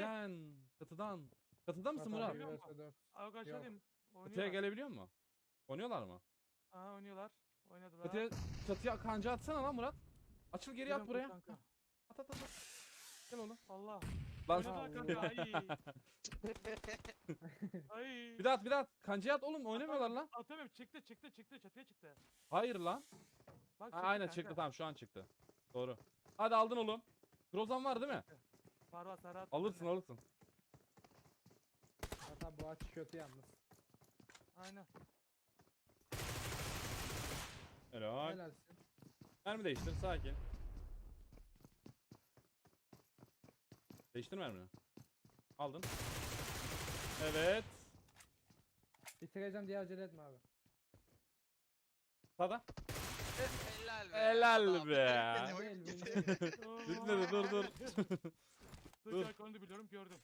Şeyden. Çatıdan. Çatıda mısın Murat? Murat? Abi Yok. Çatıya Oynuyorlar. gelebiliyor mu? Oynuyorlar mı? Aha oynuyorlar. Oynadılar. Çatıya, çatıya kanca atsana lan Murat. Açıl geri at Geliyorum buraya. kanka. At at at. at. Gel oğlum. Allah. Lan Oynadılar kanka. Ay. Ay. bir daha at bir daha at. Kancaya at oğlum oynamıyorlar lan. Atamıyorum. Çıktı çıktı çıktı. Çatıya çıktı. Hayır lan. Bak Ha, aynen kanka. çıktı tamam şu an çıktı. Doğru. Hadi aldın oğlum. Grozan var değil mi? Var var Serhat. Alırsın bende. alırsın. Hatta bu aç kötü yalnız. Aynen. Helal. Helalsin. Mermi değiştir sakin. Değiştir mermini. Aldın. Evet. Bitireceğim diye acele etme abi. Sağda. Helal be. Helal be. Bitmedi dur dur. Dur Dur. da biliyorum gördüm.